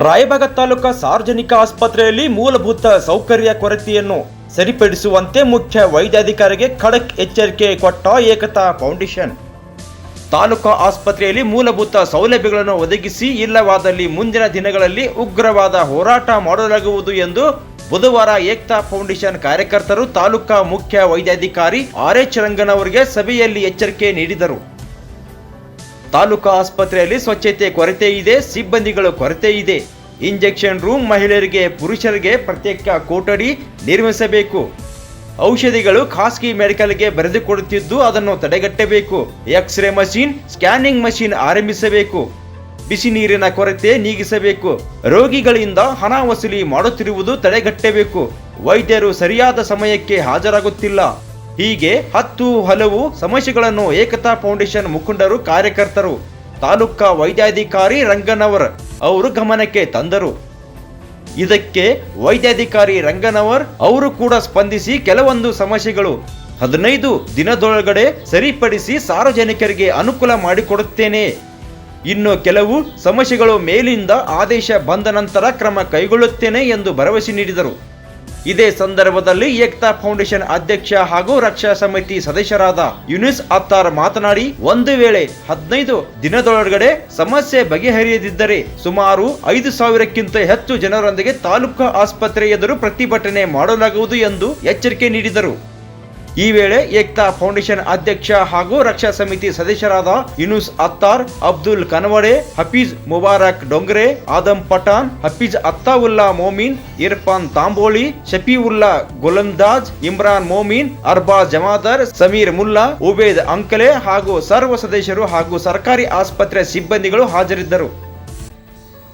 ರಾಯಬಾಗ ತಾಲೂಕಾ ಸಾರ್ವಜನಿಕ ಆಸ್ಪತ್ರೆಯಲ್ಲಿ ಮೂಲಭೂತ ಸೌಕರ್ಯ ಕೊರತೆಯನ್ನು ಸರಿಪಡಿಸುವಂತೆ ಮುಖ್ಯ ವೈದ್ಯಾಧಿಕಾರಿಗೆ ಖಡಕ್ ಎಚ್ಚರಿಕೆ ಕೊಟ್ಟ ಏಕತಾ ಫೌಂಡೇಶನ್. ತಾಲೂಕಾ ಆಸ್ಪತ್ರೆಯಲ್ಲಿ ಮೂಲಭೂತ ಸೌಲಭ್ಯಗಳನ್ನು ಒದಗಿಸಿ ಇಲ್ಲವಾದಲ್ಲಿ ಮುಂದಿನ ದಿನಗಳಲ್ಲಿ ಉಗ್ರವಾದ ಹೋರಾಟ ಮಾಡಲಾಗುವುದು ಎಂದು ಬುಧವಾರ ಏಕ್ತಾ ಫೌಂಡೇಶನ್ ಕಾರ್ಯಕರ್ತರು ತಾಲೂಕಾ ಮುಖ್ಯ ವೈದ್ಯಾಧಿಕಾರಿ ಆರ್ ಎಚ್ ರಂಗನ್ ಅವರಿಗೆ ಸಭೆಯಲ್ಲಿ ಎಚ್ಚರಿಕೆ ನೀಡಿದರು. ತಾಲೂಕಾ ಆಸ್ಪತ್ರೆಯಲ್ಲಿ ಸ್ವಚ್ಛತೆ ಕೊರತೆ ಇದೆ, ಸಿಬ್ಬಂದಿಗಳ ಕೊರತೆ ಇದೆ. ಇಂಜೆಕ್ಷನ್ ರೂಮ್ ಮಹಿಳೆಯರಿಗೆ, ಪುರುಷರಿಗೆ ಪ್ರತ್ಯೇಕ ಕೊಠಡಿ ನಿರ್ಮಿಸಬೇಕು. ಔಷಧಿಗಳು ಖಾಸಗಿ ಮೆಡಿಕಲ್ಗೆ ಬರೆದುಕೊಡುತ್ತಿದ್ದು ಅದನ್ನು ತಡೆಗಟ್ಟಬೇಕು. ಎಕ್ಸ್ರೇ ಮಷೀನ್, ಸ್ಕ್ಯಾನಿಂಗ್ ಮಷೀನ್ ಆರಂಭಿಸಬೇಕು. ಬಿಸಿ ನೀರಿನ ಕೊರತೆ ನೀಗಿಸಬೇಕು. ರೋಗಿಗಳಿಂದ ಹಣ ವಸೂಲಿ ಮಾಡುತ್ತಿರುವುದು ತಡೆಗಟ್ಟಬೇಕು. ವೈದ್ಯರು ಸರಿಯಾದ ಸಮಯಕ್ಕೆ ಹಾಜರಾಗುತ್ತಿಲ್ಲ. ಹೀಗೆ ಹತ್ತು ಹಲವು ಸಮಸ್ಯೆಗಳನ್ನು ಏಕತಾ ಫೌಂಡೇಶನ್ ಮುಖಂಡರು, ಕಾರ್ಯಕರ್ತರು, ತಾಲೂಕಾ ವೈದ್ಯಾಧಿಕಾರಿ ರಂಗನವರ್ ಅವರು ಗಮನಕ್ಕೆ ತಂದರು. ಇದಕ್ಕೆ ವೈದ್ಯಾಧಿಕಾರಿ ರಂಗನವರ್ ಅವರು ಕೂಡ ಸ್ಪಂದಿಸಿ ಕೆಲವೊಂದು ಸಮಸ್ಯೆಗಳು ಹದಿನೈದು ದಿನದೊಳಗಡೆ ಸರಿಪಡಿಸಿ ಸಾರ್ವಜನಿಕರಿಗೆ ಅನುಕೂಲ ಮಾಡಿಕೊಡುತ್ತೇನೆ. ಇನ್ನು ಕೆಲವು ಸಮಸ್ಯೆಗಳು ಮೇಲಿಂದ ಆದೇಶ ಬಂದ ನಂತರ ಕ್ರಮ ಕೈಗೊಳ್ಳುತ್ತೇನೆ ಎಂದು ಭರವಸೆ ನೀಡಿದರು. ಇದೇ ಸಂದರ್ಭದಲ್ಲಿ ಏಕ್ತಾ ಫೌಂಡೇಶನ್ ಅಧ್ಯಕ್ಷ ಹಾಗೂ ರಕ್ಷಾ ಸಮಿತಿ ಸದಸ್ಯರಾದ ಯುನಿಸ್ ಅತ್ತಾರ್ ಮಾತನಾಡಿ, ಒಂದು ವೇಳೆ ಹದಿನೈದು ದಿನದೊಳಗಡೆ ಸಮಸ್ಯೆ ಬಗೆಹರಿಯದಿದ್ದರೆ ಸುಮಾರು ಐದು ಸಾವಿರಕ್ಕಿಂತ ಹೆಚ್ಚು ಜನರೊಂದಿಗೆ ತಾಲೂಕು ಆಸ್ಪತ್ರೆ ಎದುರು ಪ್ರತಿಭಟನೆ ಮಾಡಲಾಗುವುದು ಎಂದು ಎಚ್ಚರಿಕೆ ನೀಡಿದರು. ಈ ವೇಳೆ ಏಕ್ತಾ ಫೌಂಡೇಶನ್ ಅಧ್ಯಕ್ಷ ಹಾಗೂ ರಕ್ಷಾ ಸಮಿತಿ ಸದಸ್ಯರಾದ ಯುನುಸ್ ಅತ್ತಾರ್, ಅಬ್ದುಲ್ ಕನವಡೆ, ಹಫೀಜ್ ಮುಬಾರಕ್ ಡೊಂಗ್ರೆ, ಆದಮ್ ಪಠಾನ್, ಹಫೀಜ್ ಅತ್ತಾವುಲ್ಲಾ ಮೋಮಿನ್, ಇರ್ಫಾನ್ ತಾಂಬೋಳಿ, ಶಫೀವುಲ್ಲಾ ಗುಲಂದಾಜ್, ಇಮ್ರಾನ್ ಮೋಮಿನ್, ಅರ್ಬಾ ಜಮಾದಾರ್, ಸಮೀರ್ ಮುಲ್ಲಾ, ಉಬೇದ್ ಅಂಕಲೆ ಹಾಗೂ ಸರ್ವ ಸದಸ್ಯರು ಹಾಗೂ ಸರ್ಕಾರಿ ಆಸ್ಪತ್ರೆ ಸಿಬ್ಬಂದಿಗಳು ಹಾಜರಿದ್ದರು.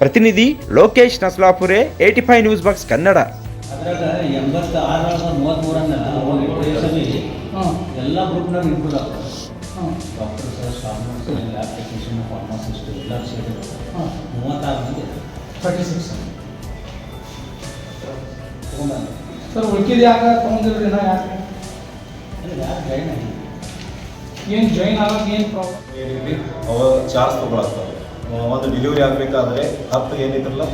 ಪ್ರತಿನಿಧಿ Lokesh Naslapure AT five news box Kannada. ಅದ್ರಾಗ ಎಂಬತ್ತ ಆರರಾಗ ಮೂವತ್ತ್ಮೂರನ್ನ ಅವಾಗ ಸಭೆ ಎಲ್ಲ ಗ್ರೂಪ್ನಾಗ ಇನ್ಕ್ಲೂಡ್ ಆಗ್ತದೆ. Doctors staff nurse lab technician pharmacist ಎಲ್ಲ ಸೇರಿ ಮೂವತ್ತಾರು ಮಂದಿ. ತರ್ಟಿ ಸಿಕ್ಸ್ ಸರ್ ಉಳ್ಕಿದ ಯಾಕ ತೊಗೊಂಡಿಲ್ರಿ ನಾ ಯಾಕೆ? ಯಾಕೆ ಜಾಯ್ನ್ ಆಗಿ ಏನು ಜಾಯಿನ್ ಆಗೋಕೆ ಏನು ಪ್ರಾಬ್ಲಮ್ ಏನಿರಲಿ ಅವ ಚಾರ್ಜ್ ತೊಗೊಳತ್ತ ಒಂದು ಡೆಲಿವರಿ ಆಗಬೇಕಾದ್ರೆ ಹತ್ತು ಏನಿದ್ರಲ್ಲ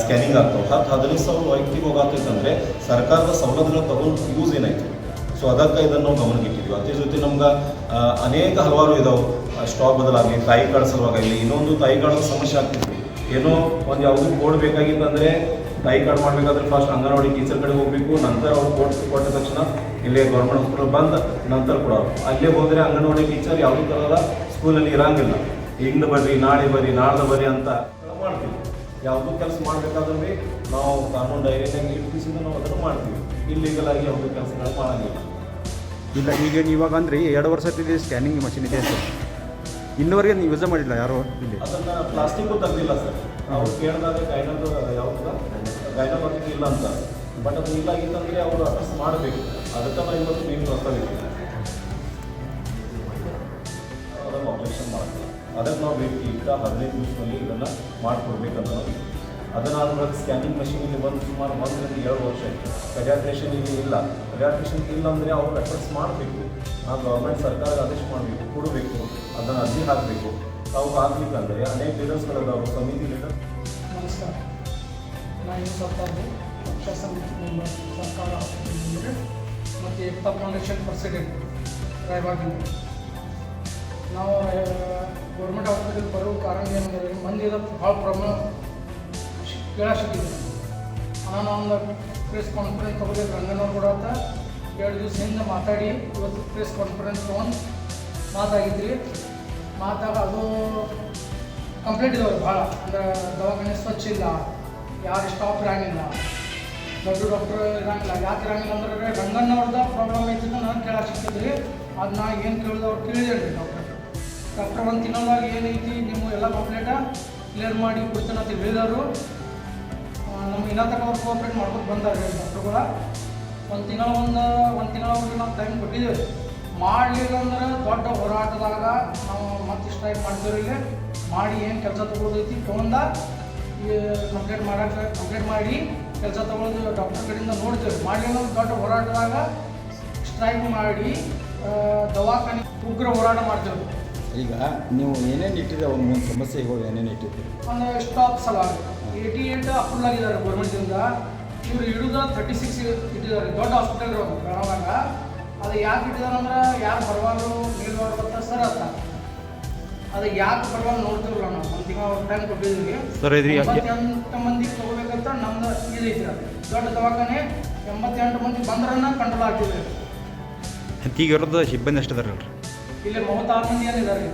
ಸ್ಕ್ಯಾನಿಂಗ್ ಆಗ್ತಾವೆ ಹತ್ತು ಹದಿನೈದು ಸಾವಿರ ವೈಯಕ್ತಿಕ ಅಂದರೆ ಸರ್ಕಾರದ ಸವಲತ್ತುಗಳು ತಗೊಂಡು ಯೂಸ್ ಏನಾಯ್ತು? ಸೊ ಅದಕ್ಕೆ ಇದನ್ನು ನಾವು ಗಮನಕ್ಕೆ ಇಟ್ಟಿದ್ವಿ ಅದ್ರ ಜೊತೆ ನಮ್ಗೆ ಅನೇಕ ಹಲವಾರು ಇದಾವೆ. ಸ್ಟಾಕ್ ಬದಲಾಗಲಿ ತಾಯಿ ಕಾರ್ಡ್ ಸಲುವಾಗಲಿ ಇನ್ನೊಂದು ತಾಯಿ ಕಾರ್ಡ್ ಸಮಸ್ಯೆ ಆಗ್ತಿತ್ತು. ಏನೋ ಒಂದು ಯಾವುದೂ ಕೋಡ್ ಬೇಕಾಗಿತ್ತಂದರೆ ತಾಯಿ ಕಾರ್ಡ್ ಮಾಡಬೇಕಾದ್ರೆ ಫಸ್ಟ್ ಅಂಗನವಾಡಿ ಟೀಚರ್ ಕಡೆ ಹೋಗಬೇಕು, ನಂತರ ಅವ್ರು ಕೋಡ್ ಕೊಟ್ಟ ತಕ್ಷಣ ಇಲ್ಲೇ ಗೌರ್ಮೆಂಟ್ ಹಾಸ್ಪಿಟಲ್ ಬಂದು ನಂತರ ಕೊಡೋರು. ಅಲ್ಲೇ ಹೋದರೆ ಅಂಗನವಾಡಿ ಟೀಚರ್ ಯಾವುದೇ ಥರದ ಸ್ಕೂಲಲ್ಲಿ ಇರಂಗಿಲ್ಲ. ಹಿಂಗೆ ಬರ್ರಿ, ನಾಳೆ ಬರ್ರಿ ನಾಳೆ ಬರ್ರಿ ಅಂತ ಮಾಡ್ತೀವಿ ಯಾವುದೂ ಕೆಲಸ ಮಾಡಬೇಕಾದ್ರೆ ನಾವು ಕಾನೂನು ಡೈರಿಯಾಗಿ ಇಟ್ಟಿಸಿದ ನಾವು ಅದನ್ನು ಮಾಡ್ತೀವಿ. ಇಲ್ಲಿಗಲ್ಲ ಆಗಿ ಯಾವುದೇ ಕೆಲಸಗಳು ಮಾಡಂಗಿಲ್ಲ. ಇಲ್ಲ ಈಗ ಇವಾಗ ಅಂದ್ರೆ ಎರಡು ವರ್ಷ ಇದೆ ಸ್ಕ್ಯಾನಿಂಗ್ ಮಷಿನ್ ಇದೆ ಸರ್ ಇನ್ನೂವರೆಗೆ ನೀವು ಯೂಸ್ ಮಾಡಿಲ್ಲ ಯಾರು ಇಲ್ಲಿ? ಅದನ್ನು ಪ್ಲಾಸ್ಟಿಕ್ಕು ತಂದಿಲ್ಲ ಸರ್ ಅವ್ರು ಕೇಳಿದಾಗ ಗೈನದು ಯಾವ್ದು? ಗೈನೋಲಜಿಕ್ ಇಲ್ಲ ಅಂತ. ಬಟ್ ಅದು ಇಲ್ಲ ಆಗಿತ್ತಂದರೆ ಅವರು ಅಡ್ರೆಸ್ ಮಾಡಬೇಕು. ಅದಕ್ಕೆ ನಾವು ಇವತ್ತು ನೀವು ಬರ್ತಾ ಇದ್ದೀವಿ. ಅದನ್ನು ಆಪರೇಷನ್ ಮಾಡ್ತೀವಿ ಅದಕ್ಕೆ ನಾವು ಬೇಕು ಈಗ ಹದಿನೈದು ನಿಮಿಷದಲ್ಲಿ ಇದನ್ನು ಮಾಡಿಕೊಡ್ಬೇಕಂತ ನಾವು. ಅದನ್ನಾದ ಸ್ಕ್ಯಾನಿಂಗ್ ಮಷೀನ್ ಇಲ್ಲಿ ಬಂದು ಸುಮಾರು ಒಂದರಿಂದ ಏಳು ವರ್ಷ ಆಯಿತು. ಪೆಡಿಯಾಟ್ರಿಷನ್ ಇಲ್ಲಿ ಇಲ್ಲ. ಪೆಜಾಟ್ರೇಷನ್ ಇಲ್ಲ ಅಂದರೆ ಅವ್ರು ಎಫರ್ಟ್ಸ್ ಮಾಡಬೇಕು. ನಾವು ಗೌರ್ಮೆಂಟ್ ಸರ್ಕಾರ ಆದೇಶ ಮಾಡಬೇಕು, ಕೊಡಬೇಕು, ಅದನ್ನು ಅರ್ಜಿ ಹಾಕಬೇಕು. ತಾವು ಹಾಕ್ಲಿಕ್ಕಂದರೆ ಅನೇಕ ಲೀಡರ್ಸ್ಗಳಿದಾವೆ ಸಮಿತಿ ಲೀಡರ್ ನಮಸ್ಕಾರ. ನಾನು ಸಮಿತಿ ಸರ್ಕಾರ ಮತ್ತು ಏಕ್ತಾ ಫೌಂಡೇಶನ್ ಪ್ರೆಸಿಡೆಂಟ್ ರಾಯಬಾಗಿಂದ ನಾವು ಗೌರ್ಮೆಂಟ್ ಹಾಸ್ಪಿಟಲ್ ಬರೋ ಕಾರಣ ಏನಂದರೆ ಮಂದಿ ಇದಕ್ಕೆ ಭಾಳ ಪ್ರಾಬ್ಲಮ್ ಕೇಳಾಸಿದ್ದೀವಿ ನಾನು ಒಂದು ಪ್ರೆಸ್ ಕಾನ್ಫರೆನ್ಸ್ ತಗೋಬೇಕು ರಂಗನವ್ರು ಕೂಡ ಅಂತ. ಎರಡು ದಿವಸ ಹಿಂದೆ ಮಾತಾಡಿ, ಇವತ್ತು ಪ್ರೆಸ್ ಕಾನ್ಫರೆನ್ಸ್ ತೊಗೊಂಡು ಮಾತಾಗಿದ್ರಿ ಮಾತಾಗ ಅದು ಕಂಪ್ಲೇಂಟ್ ಇದಾವೆ ಭಾಳ ಅಂದರೆ, ದವಾಖಾನೆ ಸ್ವಚ್ಛ ಇಲ್ಲ, ಯಾರು ಸ್ಟಾಫ್ ಇರಂಗಿಲ್ಲ, ದೊಡ್ಡ ಡಾಕ್ಟರ್ ಇರಂಗಿಲ್ಲ. ಯಾಕೆ ಇರಂಗಿಲ್ಲ ಅಂದ್ರೆ ರಂಗಣ್ಣವ್ರದ ಪ್ರಾಬ್ಲಮ್ ಐತಿ ನಾನು ಕೇಳಕ್ಕೆ ಸಿಕ್ಕಿದ್ರಿ ಅದು ನಾ ಏನು ಕೇಳಿದೆ ಅವ್ರು ಕೇಳಿದೇನೆ ರೀ ಡಾಕ್ಟರ್ ಡಾಕ್ಟರ್. ಒಂದು ತಿನ್ನೋದಾಗ ಏನೈತಿ, ನೀವು ಎಲ್ಲ ಕಂಪ್ಲೇಂಟ ಕ್ಲಿಯರ್ ಮಾಡಿ ಕೊಡ್ತೇನೆ ಅಂತ ಹೇಳಿದವರು. ನಮ್ಗೆ ಇನ್ನೂ ತನಕ ಅವ್ರು ಕೋಪ್ರೇಟ್ ಮಾಡ್ಕೊಂಡು ಬಂದಾರೆ ಡಾಕ್ಟ್ರುಗಳ ಒಂದು ತಿಂಗಳ ಒಂದು ಒಂದು ತಿಂಗಳವರೆಗೆ ನಾವು ಟೈಮ್ ಕೊಟ್ಟಿದ್ದೇವೆ. ಮಾಡಲಿಲ್ಲ ಅಂದ್ರೆ ದೊಡ್ಡ ಹೋರಾಟದಾಗ ನಾವು ಮತ್ತೆ ಸ್ಟ್ರೈಕ್ ಮಾಡ್ತೀವಿ ಇಲ್ಲಿ? ಮಾಡಿ ಏನು ಕೆಲಸ ತೊಗೊಳೋದೈತಿ ತೊಗೊಂಡ ಕಂಪ್ಲೇಟ್ ಮಾಡಕ್ಕೆ ಕಂಪ್ಲೇಂಟ್ ಮಾಡಿ ಕೆಲಸ ತೊಗೊಳೋದು ಡಾಕ್ಟರ್ ಕಡೆಯಿಂದ ನೋಡ್ತೇವೆ. ಮಾಡಲಿಲ್ಲ ಅಂದ್ರೆ ದೊಡ್ಡ ಹೋರಾಟದಾಗ ಸ್ಟ್ರೈಕ್ ಮಾಡಿ ದವಾಖಾನೆ ಉಗ್ರ ಹೋರಾಟ ಮಾಡ್ತೇವೆ. ಈಗ ನೀವು ಏನೇನು ಇಟ್ಟಿದ್ರೆ ಒಂದು ಸಮಸ್ಯೆ ಸಮಸ್ಯೆಗಳು ಏನೇನು ಇಟ್ಟಿದ್ದೀರಿ ಅಂದರೆ ಸ್ಟಾಪ್ ಸಲುವಾಗಿ ಹಾಂ ಏಯ್ಟಿ ಏಟ್ ಅಪ್ರೂವ್ ಆಗಿದ್ದಾರೆ ಗೌರ್ಮೆಂಟಿಂದ ಇವರು ಹಿಡಿದ ತರ್ಟಿ ಸಿಕ್ಸ್ ಇಟ್ಟಿದ್ದಾರೆ ದೊಡ್ಡ ಹಾಸ್ಪಿಟಲ್ ಬೆಳಗಾವಾಗ ಅದು ಯಾಕೆ ಇಟ್ಟಿದ್ದಾರೆ ಅಂದ್ರೆ ಯಾರು ಪರವಾಗಿ ನೀರು ಅಂತ ಸರ್ ಅಂತ. ಅದು ಯಾಕೆ ಬರವಾಗ ನೋಡ್ತಿರಲ್ಲ ನಾವು? ಒಂದು ತಿಂಗಳ ಟೈಮ್ ಕೊಟ್ಟಿದ್ದೀವಿ. ಸರ್, ಇದ್ರಿ ಯಾ- ಎಂಬತ್ತೆಂಟು ಮಂದಿ ತಗೋಬೇಕಂತ ನಮ್ದು ಇದು ಐತೆ. ದೊಡ್ಡ ದವಾಖಾನೆ ಎಂಬತ್ತೆಂಟು ಮಂದಿ ಬಂದ್ರನ್ನ ಕಂಟ್ರೋಲ್ ಆಗ್ತಿದೆ. ಈಗ ಇರೋದು ಸಿಬ್ಬಂದಿ ಎಷ್ಟು ಅದಾರ ಇಲ್ಲಿ ಮೂವತ್ತಾರು ಮಂದಿ ಏನಿದ್ದಾರೆ